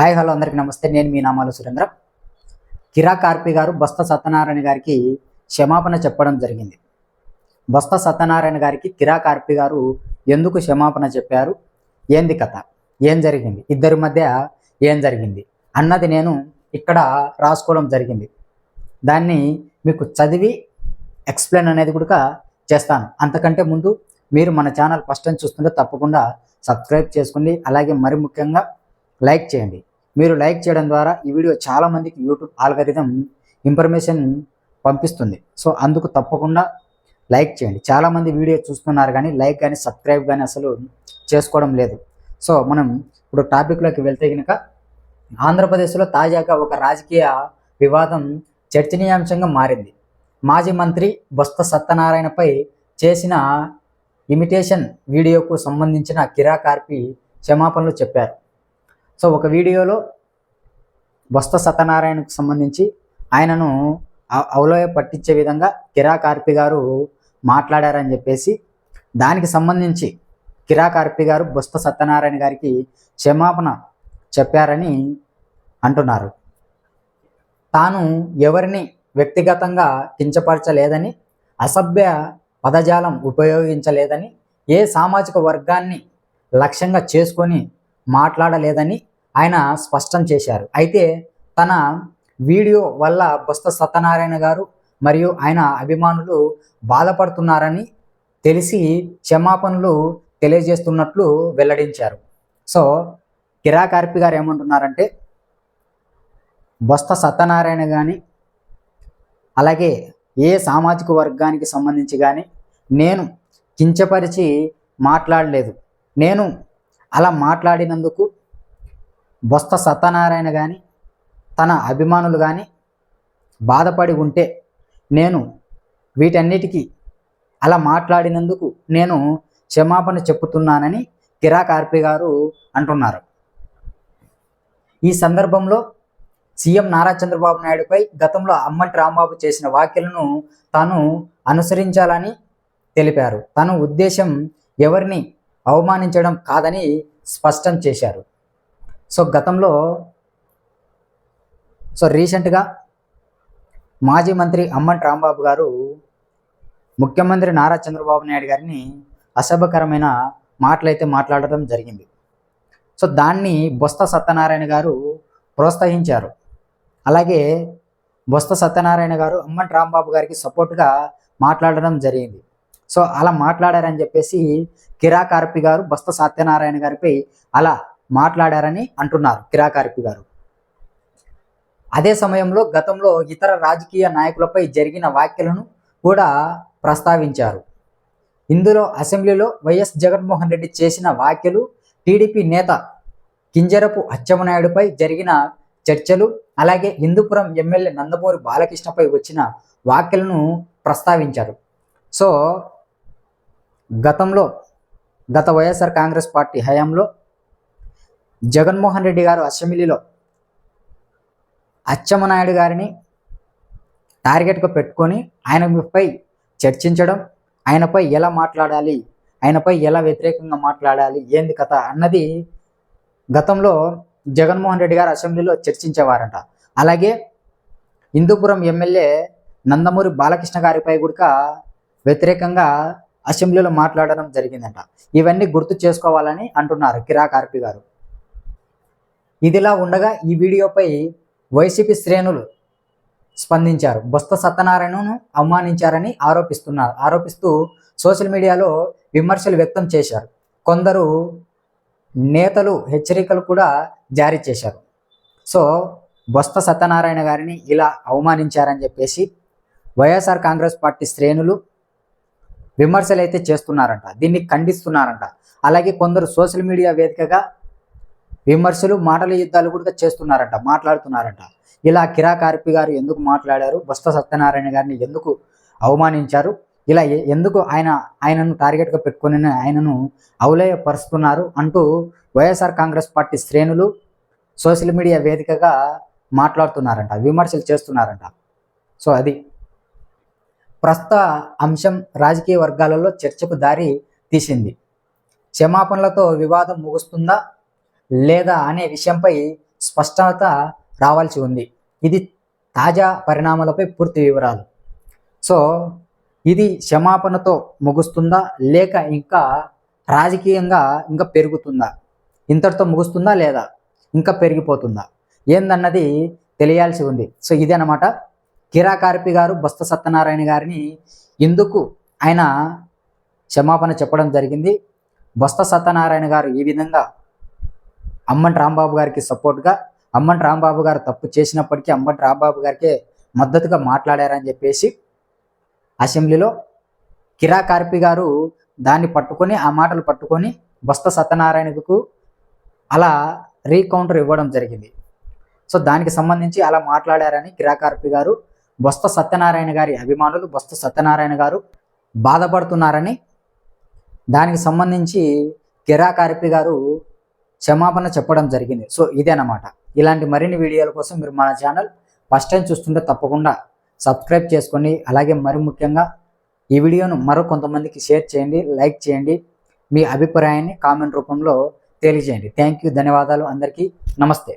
Hi hello అందరికీ నమస్తే. నేను మీ నామాలు సురేంద్ర. కిరా కార్పి గారు బస్త సత్యనారాయణ గారికి క్షమాపణ చెప్పడం జరిగింది. బస్త సత్యనారాయణ గారికి కిరా కార్పి గారు ఎందుకు క్షమాపణ చెప్పారు? ఏంది కథ? ఏం జరిగింది? ఇద్దరి మధ్య ఏం జరిగింది? అన్నది నేను ఇక్కడ రాసుకోవడం జరిగింది. దాన్ని మీకు చదివి ఎక్స్ప్లెయిన్ అనేది కూడా చేస్తాను. అంతకంటే ముందు మీరు మన ఛానల్ ఫస్ట్ టైం చూస్తుంటే తప్పకుండా సబ్స్క్రైబ్ చేసుకోండి. అలాగే మరి ముఖ్యంగా లైక్ చేయండి. మీరు లైక్ చేయడం ద్వారా ఈ వీడియో చాలామందికి యూట్యూబ్ ఆల్గరిథం ఇన్ఫర్మేషన్ పంపిస్తుంది. సో అందుకు తప్పకుండా లైక్ చేయండి. చాలామంది వీడియో చూస్తున్నారు కానీ లైక్ కానీ సబ్స్క్రైబ్ కానీ అసలు చేసుకోవడం లేదు. సో మనం ఇప్పుడు టాపిక్లోకి వెళ్తే కనుక ఆంధ్రప్రదేశ్లో తాజాగా ఒక రాజకీయ వివాదం చర్చనీయాంశంగా మారింది. మాజీ మంత్రి బొత్స సత్యనారాయణపై చేసిన ఇమిటేషన్ వీడియోకు సంబంధించిన కిరాకార్పి క్షమాపణలు చెప్పారు. సో ఒక వీడియోలో బొత్స సత్యనారాయణకు సంబంధించి ఆయనను అవలోయ పట్టించే విధంగా కిరా కార్పి గారు మాట్లాడారని చెప్పేసి దానికి సంబంధించి కిరా కార్పి గారు బొత్స సత్యనారాయణ గారికి క్షమాపణ చెప్పారని అంటున్నారు. తాను ఎవరిని వ్యక్తిగతంగా కించపరచలేదని అసభ్య పదజాలం ఉపయోగించలేదని ఏ సామాజిక వర్గాన్ని లక్ష్యంగా చేసుకొని మాట్లాడలేదని ఆయన స్పష్టం చేశారు. అయితే తన వీడియో వల్ల బొత్స సత్యనారాయణ గారు మరియు ఆయన అభిమానులు బాధపడుతున్నారని తెలిసి క్షమాపణలు తెలియజేస్తున్నట్లు వెల్లడించారు. సో కిరాకార్పి గారు ఏమంటున్నారంటే బొత్స సత్యనారాయణ కానీ అలాగే ఏ సామాజిక వర్గానికి సంబంధించి కానీ నేను కించపరిచి మాట్లాడలేదు. నేను అలా మాట్లాడినందుకు బొత్స సత్యనారాయణ కానీ తన అభిమానులు కానీ బాధపడి ఉంటే నేను వీటన్నిటికీ అలా మాట్లాడినందుకు నేను క్షమాపణ చెప్పుతున్నానని కిరా కార్పి గారు అంటున్నారు. ఈ సందర్భంలో సీఎం నారా చంద్రబాబు నాయుడుపై గతంలో అమ్మంటి రాంబాబు చేసిన వ్యాఖ్యలను తాను అనుసరించాలని తెలిపారు. తన ఉద్దేశం ఎవరిని అవమానించడం కాదని స్పష్టం చేశారు. సో గతంలో సో రీసెంట్గా మాజీ మంత్రి అమ్మంటి రాంబాబు గారు ముఖ్యమంత్రి నారా చంద్రబాబు నాయుడు గారిని అసభ్యకరమైన మాటలైతే మాట్లాడటం జరిగింది. సో దాన్ని బొత్స సత్యనారాయణ గారు ప్రోత్సహించారు. అలాగే బొత్స సత్యనారాయణ గారు అమ్మంటి రాంబాబు గారికి సపోర్ట్గా మాట్లాడడం జరిగింది. సో అలా మాట్లాడారని చెప్పేసి కిరా కార్పి గారు బొత్స సత్యనారాయణ గారిపై అలా మాట్లాడారని అంటున్నారు కిరాకార్పి గారు. అదే సమయంలో గతంలో ఇతర రాజకీయ నాయకులపై జరిగిన వ్యాఖ్యలను కూడా ప్రస్తావించారు. ఇందులో అసెంబ్లీలో వైఎస్ జగన్మోహన్ రెడ్డి చేసిన వ్యాఖ్యలు టీడీపీ నేత కింజరపు అచ్చెన్నాయుడుపై జరిగిన చర్చలు అలాగే హిందూపురం ఎమ్మెల్యే నందమూరి బాలకృష్ణపై వచ్చిన వ్యాఖ్యలను ప్రస్తావించారు. సో గతంలో గత వైఎస్ఆర్ కాంగ్రెస్ పార్టీ హయాంలో జగన్మోహన్ రెడ్డి గారు అసెంబ్లీలో అచ్చెన్నాయుడు గారిని టార్గెట్గా పెట్టుకొని ఆయనపై చర్చించడం ఆయనపై ఎలా మాట్లాడాలి ఆయనపై ఎలా వ్యతిరేకంగా మాట్లాడాలి ఏంది కథ అన్నది గతంలో జగన్మోహన్ రెడ్డి గారు అసెంబ్లీలో చర్చించేవారంట. అలాగే హిందూపురం ఎమ్మెల్యే నందమూరి బాలకృష్ణ గారిపై కూడా వ్యతిరేకంగా అసెంబ్లీలో మాట్లాడడం జరిగిందంట. ఇవన్నీ గుర్తు చేసుకోవాలని అంటున్నారు కిరా కార్పి గారు. ఇదిలా ఉండగా ఈ వీడియోపై వైసీపీ శ్రేణులు స్పందించారు. బొత్స సత్యనారాయణను అవమానించారని ఆరోపిస్తున్నారు. ఆరోపిస్తూ సోషల్ మీడియాలో విమర్శలు వ్యక్తం చేశారు. కొందరు నేతలు హెచ్చరికలు కూడా జారీ చేశారు. సో బొత్స సత్యనారాయణ గారిని ఇలా అవమానించారని చెప్పేసి వైఎస్ఆర్ కాంగ్రెస్ పార్టీ శ్రేణులు విమర్శలు అయితే చేస్తున్నారంట. దీన్ని ఖండిస్తున్నారంట. అలాగే కొందరు సోషల్ మీడియా వేదికగా విమర్శలు మాటల యుద్ధాలు కూడా చేస్తున్నారంట మాట్లాడుతున్నారంట. ఇలా కిరా కార్పి గారు ఎందుకు మాట్లాడారు? బొత్స సత్యనారాయణ గారిని ఎందుకు అవమానించారు? ఇలా ఎందుకు ఆయన ఆయనను టార్గెట్గా పెట్టుకుని ఆయనను అవలేయపరుస్తున్నారు అంటూ వైఎస్ఆర్ కాంగ్రెస్ పార్టీ శ్రేణులు సోషల్ మీడియా వేదికగా మాట్లాడుతున్నారంట విమర్శలు చేస్తున్నారంట. సో అది. ప్రస్తుత అంశం రాజకీయ వర్గాలలో చర్చకు దారి తీసింది. క్షమాపణలతో వివాదం ముగుస్తుందా? లేదా అనే విషయంపై స్పష్టత రావాల్సి ఉంది. ఇది తాజా పరిణామాలపై పూర్తి వివరాలు. సో ఇది క్షమాపణతో ముగుస్తుందా? లేక ఇంకా రాజకీయంగా ఇంకా పెరుగుతుందా? ఇంతటితో ముగుస్తుందా లేదా? ఇంకా పెరిగిపోతుందా? ఏందన్నది తెలియాల్సి ఉంది. సో ఇదే అనమాట కిరాకార్పి గారు బస్త సత్యనారాయణ గారిని ఎందుకు ఆయన క్షమాపణ చెప్పడం జరిగింది? బస్త సత్యనారాయణ గారు ఈ విధంగా అమ్మంటి రాంబాబు గారికి సపోర్ట్గా అమ్మంటి రాంబాబు గారు తప్పు చేసినప్పటికీ అమ్మంటి రాంబాబు గారికే మద్దతుగా మాట్లాడారని చెప్పేసి అసెంబ్లీలో కిరా కార్పి గారు దాన్ని పట్టుకొని ఆ మాటలు పట్టుకొని బస్త సత్యనారాయణకు అలా రీకౌంటర్ ఇవ్వడం జరిగింది. సో దానికి సంబంధించి అలా మాట్లాడారని కిరా కార్పి గారు బొస్త సత్యనారాయణ గారి అభిమానులు బొస్త సత్యనారాయణ గారు బాధపడుతున్నారని దానికి సంబంధించి కిరా కార్పి గారు క్షమాపణ చెప్పడం జరిగింది. సో ఇదేనమాట ఇలాంటి మరిన్ని వీడియోల కోసం మీరు మన ఛానల్ ఫస్ట్ టైం చూస్తుంటే తప్పకుండా సబ్స్క్రైబ్ చేసుకొని అలాగే మరి ముఖ్యంగా ఈ వీడియోను మరో కొంతమందికి షేర్ చేయండి లైక్ చేయండి మీ అభిప్రాయాన్ని కామెంట్ రూపంలో తెలియజేయండి. థ్యాంక్ యూ ధన్యవాదాలు అందరికీ. నమస్తే.